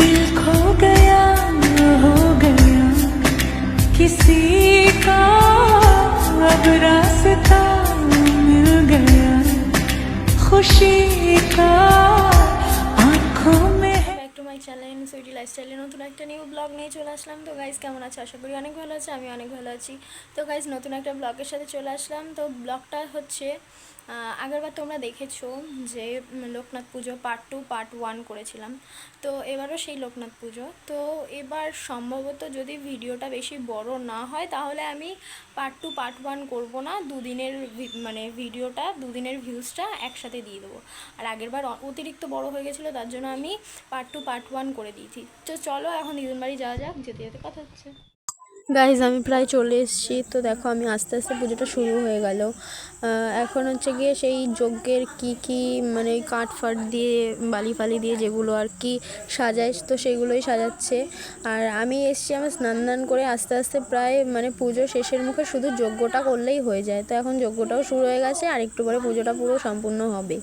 दिल खो गया हो गया किसी का अब रास्ता मिल गया खुशी का आंखों में है back to my channel Sweety লাইফস্টাইলে নতুন একটা নিউ ব্লগ নিয়ে চলে আসলাম তো গাইজ কেমন আছে আশা করি অনেক ভালো আছে আমি অনেক ভালো আছি তো গাইজ নতুন একটা ব্লগের সাথে চলে আসলাম তো ব্লগটা হচ্ছে আহ, আগেরবার তোমরা দেখেছ যে লোকনাথ পুজো পার্ট টু পার্ট ওয়ান করেছিলাম। তো এবারও সেই লোকনাথ পুজো। তো এবার সম্ভবত যদি ভিডিওটা বেশি বড় না হয়, তাহলে আমি পার্ট টু পার্ট ওয়ান করব না। দুদিনের মানে ভিডিওটা, দুদিনের ভিউজটা একসাথে দিয়ে দেবো। আর আগেরবার অতিরিক্ত বড় হয়ে গেছিল, তার জন্য আমি পার্ট টু পার্ট ওয়ান করে দিয়েছি। তো চলো এখন দিদুন বাড়ি যাওয়া যাক, যেতে যেতে কথা হচ্ছে। গাইজ আমি প্রায় চলে এসেছি। তো দেখো, আমি আস্তে আস্তে পুজোটা শুরু হয়ে গেল। এখন হচ্ছে গিয়ে সেই যজ্ঞের কি কি মানে কাঠ ফাট দিয়ে, বালি ফালি দিয়ে যেগুলো আর কি সাজায়, তো সেগুলোই সাজাচ্ছে। আর আমি এসেছি আমার স্নান দান করে আস্তে আস্তে প্রায় মানে পুজো শেষের মুখে শুধু যজ্ঞটা করলেই হয়ে যায়। তো এখন যজ্ঞটাও শুরু হয়ে গেছে, আর একটু পরে পুজোটা পুরো সম্পূর্ণ হবে।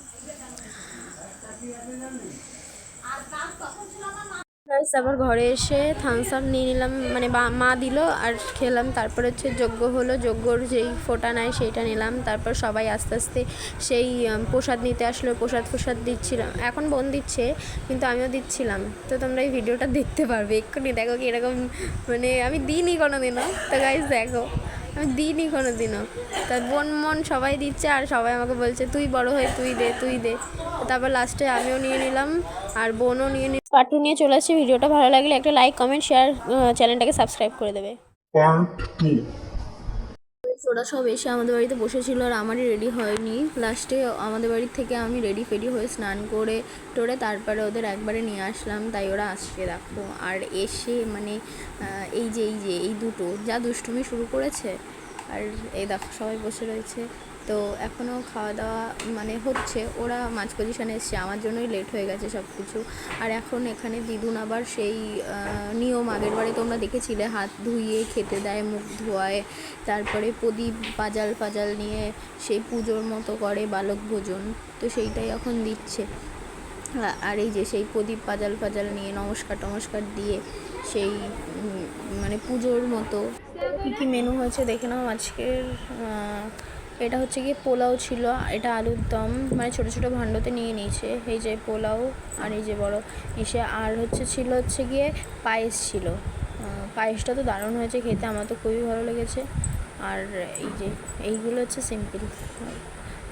গাইস আবার ঘরে এসে থামস আপ নিয়ে নিলাম মানে মা দিল আর খেলাম। তারপর হচ্ছে যজ্ঞ হলো, যজ্ঞর যেই ফোটা নেয় সেইটা নিলাম। তারপর সবাই আস্তে আস্তে সেই প্রসাদ নিতে আসলো, প্রসাদ প্রসাদ দিচ্ছিলাম এখন বোন দিচ্ছে, কিন্তু আমিও দিচ্ছিলাম। তো তোমরা এই ভিডিওটা দেখতে পারবে। এক্ষুনি দেখো কি এরকম মানে আমি দিইনি কোনো দিনও তো গাইস দেখো। আমি দিইনি কোনো দিনও তার বোন মন সবাই দিচ্ছে আর সবাই আমাকে বলছে, তুই বড় হয়ে তুই দে তুই দে। তারপর লাস্টে আমিও নিয়ে নিলাম আর বোনও নিয়ে নিল। পার্ট নিয়ে চলে আসছে, ভিডিওটা ভালো লাগলে একটা লাইক কমেন্ট শেয়ার চ্যানেলটাকে সাবস্ক্রাইব করে দেবে। পার্ট 2 ওরা সব এসে আমাদের বাড়িতে বসেছিল আর আমারই রেডি হয়নি। লাস্টে আমাদের বাড়ির থেকে আমি রেডি ফেডি হয়ে স্নান করে টোরে তারপরে ওদের একবারে নিয়ে আসলাম, তাই ওরা আসছে দেখো। আর এসে মানে এই যে এই যে, এই দুটো, যা দুষ্টুমি শুরু করেছে, আর এই দেখো সবাই বসে রয়েছে। তো এখনও খাওয়া দাওয়া মানে হচ্ছে, ওরা মাঝ পজিশানে এসছে, আমার জন্যই লেট হয়ে গেছে সব কিছু আর এখন এখানে দিদুন আবার সেই নিয়ম আগের বারে তোমরা দেখেছিলে, হাত ধুইয়ে খেতে দেয়, মুখ ধোয়ায়, তারপরে প্রদীপ পাজাল পাজাল নিয়ে সেই পুজোর মতো করে বালক ভোজন, তো সেইটাই এখন দিচ্ছে। আর এই যে সেই প্রদীপ পাজাল পাজাল নিয়ে নমস্কার টমস্কার দিয়ে সেই মানে পুজোর মতো। কী কী মেনু হয়েছে দেখে নাও আজকের এটা হচ্ছে গিয়ে পোলাও ছিল, এটা আলুর দম মানে ছোটো ছোটো ভাণ্ডতে নিয়ে নিয়েছে। এই যে পোলাও আর এই যে বড় এসে, আর হচ্ছে ছিল, হচ্ছে গিয়ে পায়েস ছিল। পায়েসটা তো দারুণ হয়েছে খেতে, আমার তো খুবই ভালো লেগেছে। আর এই যে, এইগুলো হচ্ছে সিম্পল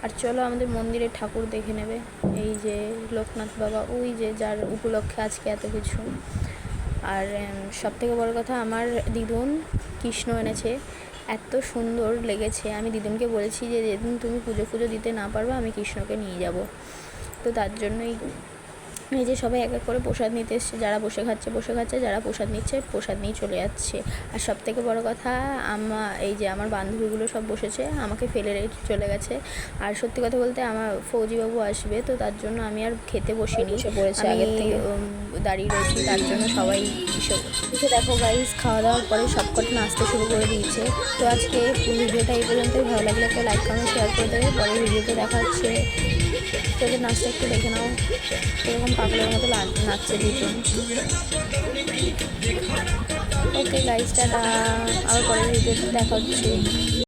আর চলো আমাদের মন্দিরে ঠাকুর দেখে নেবে। এই যে লোকনাথ বাবা, ওই যে যার উপলক্ষে আজকে এত কিছু। আর সব থেকে বড় কথা, আমার দিদুন কৃষ্ণ এনেছে। এত সুন্দর লেগেছে। আমি দিদুনকে বলেছি যে, যেদিন তুমি পুজো ফুজো দিতে না পারবে, আমি কৃষ্ণকে নিয়ে যাব। তো তার জন্যই এই যে সবাই এক এক করে প্রসাদ নিতে এসছে যারা বসে খাচ্ছে বসে খাচ্ছে যারা প্রসাদ নিচ্ছে প্রসাদ নিয়ে চলে যাচ্ছে। আর সব থেকে বড় কথা আমা এই যে আমার বান্ধবীগুলো সব বসেছে আমাকে ফেলে রেখে চলে গেছে। আর সত্যি কথা বলতে আমার ফৌজিবাবু আসবে তো তার জন্য আমি আর খেতে বসিনি। আমি দাঁড়িয়ে রয়েছি তার জন্য সবাই দেখো গাইস খাওয়া দাওয়ার পরে সবকটা নাচতে শুরু করে দিয়েছে। তো আজকে ভিডিওটা এই পর্যন্তই ভালো লাগলে একটা লাইক কমেন্ট শেয়ার করে দেবে। পরের ভিডিওতে দেখা হচ্ছে। তোদের নাচটা একটু দেখে নাও। এরকম পাগলের মতো নাচছে দুজন। ওকে গাইজটা আবার পরের ভিডিওতে দেখা হচ্ছে।